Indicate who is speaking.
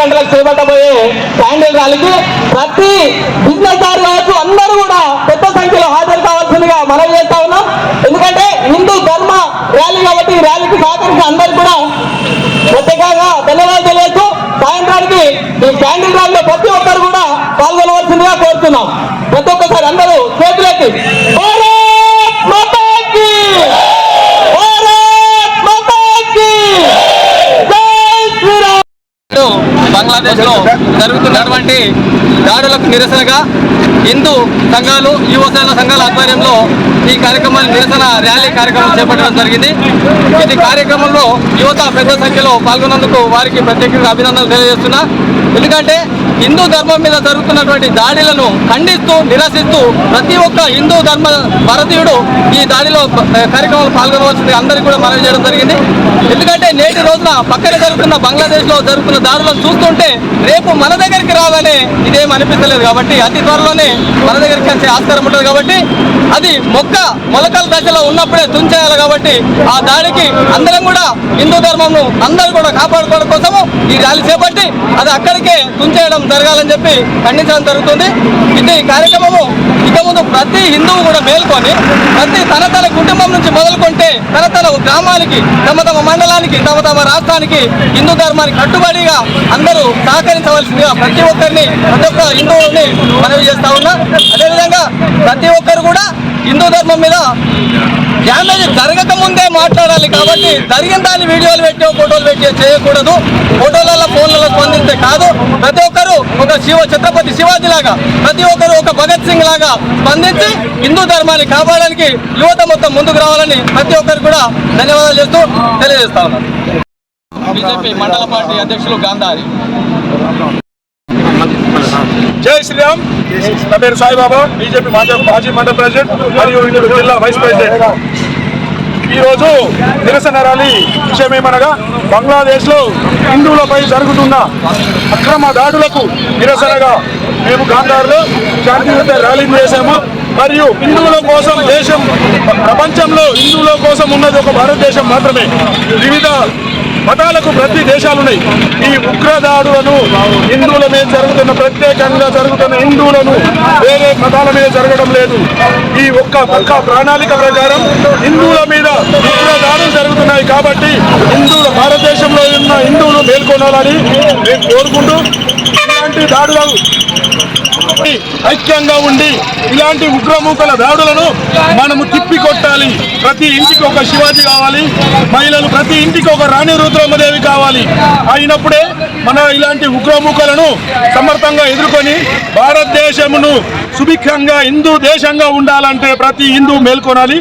Speaker 1: గంటలకు చేపట్టబోయే క్యాండిల్ ర్యాలీకి ప్రతి బిజినెస్ దారులకు అందరూ కూడా పెద్ద సంఖ్యలో హాజరు కావాల్సిందిగా మనం చేస్తా ఉన్నాం. ఎందుకంటే హిందూ ధర్మ ర్యాలీ కాబట్టి ఈ ర్యాలీకి సహకరించిన అందరూ కూడా ప్రత్యేకంగా ధన్యవాదాలు తెలియజేస్తూ సాయంత్రానికి ఈ క్యాండిల్ ర్యాలీలో ప్రతి ఒక్కరు కూడా పాల్గొనవలసిందిగా కోరుతున్నాం. ప్రతి ఒక్కసారి అందరూ చేతులెత్తి
Speaker 2: బంగ్లాదేశ్లో జరుగుతున్నటువంటి దాడులకు నిరసనగా హిందూ సంఘాలు యువసేన సంఘాల ఆధ్వర్యంలో ఈ కార్యక్రమాన్ని నిరసన ర్యాలీ కార్యక్రమం చేపట్టడం జరిగింది. ఇది కార్యక్రమంలో యువత పెద్ద సంఖ్యలో పాల్గొన్నందుకు వారికి ప్రత్యేకంగా అభినందనలు తెలియజేస్తున్నా. ఎందుకంటే హిందూ ధర్మం మీద జరుగుతున్నటువంటి దాడులను ఖండిస్తూ నిరసిస్తూ ప్రతి ఒక్క హిందూ ధర్మ భారతీయుడు ఈ దాడిలో కార్యక్రమంలో పాల్గొనవలసింది అందరికీ కూడా మనవి చేయడం జరిగింది. ఎందుకంటే నేటి రోజున పక్కన జరుగుతున్న బంగ్లాదేశ్లో జరుగుతున్న దాడులను చూస్తుంటే రేపు మన దగ్గరికి రావాలని ఇదేం అనిపించలేదు కాబట్టి అతి త్వరలోనే మన దగ్గరికి వచ్చే ఆస్కారం ఉంటుంది కాబట్టి అది మొక్క మొలకల దశలో ఉన్నప్పుడే తుంచేయాలి కాబట్టి ఆ దాడికి అందరం కూడా హిందూ ధర్మంను అందరూ కూడా కాపాడుకోవడం కోసము ఈ ర్యాలీ చేపట్టి అది అక్కడికే తుంచేయడం జరగాలని చెప్పి ఖండించడం జరుగుతుంది. ఇది కార్యక్రమము ఇక ముందు ప్రతి హిందువు కూడా మేల్కొని ప్రతి తన తన కుటుంబం నుంచి మొదలుకుంటే తన తన గ్రామానికి తమ తమ మండలానికి తమ తమ రాష్ట్రానికి హిందూ ధర్మానికి కట్టుబడిగా అందరూ సహకరించవలసిందిగా ప్రతి ఒక్కరిని ప్రతి ఒక్క హిందువుల్ని మనవి చేస్తా ఉన్నా. ప్రతి ఒక్కరు కూడా హిందూ ధర్మం మీద డ్యామేజ్ జరగక ముందే మాట్లాడాలి కాబట్టి జరిగిన దాన్ని వీడియోలు పెట్టి ఫోటోలు పెట్టి చేయకూడదు. ఫోటోలలో ఫోన్లలో స్పందిస్తే కాదు. ప్రతి ఒక్కరు ఒక శివ ఛత్రపతి శివాజీ లాగా ప్రతి ఒక్కరు ఒక భగత్ సింగ్ లాగా స్పందించి హిందూ ధర్మాన్ని కాపాడడానికి యువత మొత్తం ముందుకు రావాలని ప్రతి ఒక్కరు కూడా ధన్యవాదాలు చేస్తూ తెలియజేస్తా ఉన్నాను. బీజేపీ మండల పార్టీ అధ్యక్షులు గాంధారి.
Speaker 3: జై శ్రీరామ్. నా పేరు సాయిబాబా. బీజేపీ మాజీ మాజీ మండల ప్రెసిడెంట్ మరియు జిల్లా వైస్ ప్రెసిడెంట్. ఈరోజు నిరసన ర్యాలీ విషయం ఏమనగా బంగ్లాదేశ్లో హిందువులపై జరుగుతున్న అక్రమ దాడులకు నిరసనగా మేము గాంధార్లో శాంతియుత ర్యాలీ చేశాము. మరియు హిందువుల కోసం దేశం ప్రపంచంలో హిందువుల కోసం ఉన్నది ఒక భారతదేశం మాత్రమే. వివిధ మతాలకు ప్రతి దేశాలున్నాయి. ఈ ఉగ్రదాడులను హిందువుల మీద జరుగుతున్న ప్రత్యేకంగా జరుగుతున్న హిందువులను వేరే మతాల మీద జరగడం లేదు. ఈ ఒక్క పక్క ప్రణాళిక ప్రకారం హిందువుల మీద ఉగ్రదాడులు జరుగుతున్నాయి కాబట్టి హిందువులు భారతదేశంలో ఉన్న హిందువులు మేల్కొనాలని మేము కోరుకుంటూ ఇలాంటి దాడులు ఐక్యంగా ఉండి ఇలాంటి ఉగ్రమూకల దాడులను మనము తిప్పి కొట్టాలి ప్రతి ఇంటికి ఒక శివాజీ కావాలి. మహిళలు ప్రతి ఇంటికి ఒక రాణి రుద్రమ్మదేవి కావాలి. అయినప్పుడే మన ఇలాంటి ఉగ్రమూకలను సమర్థంగా ఎదుర్కొని భారతదేశమును సుభిక్షంగా హిందూ దేశంగా ఉండాలంటే ప్రతి హిందూ మేల్కొనాలి.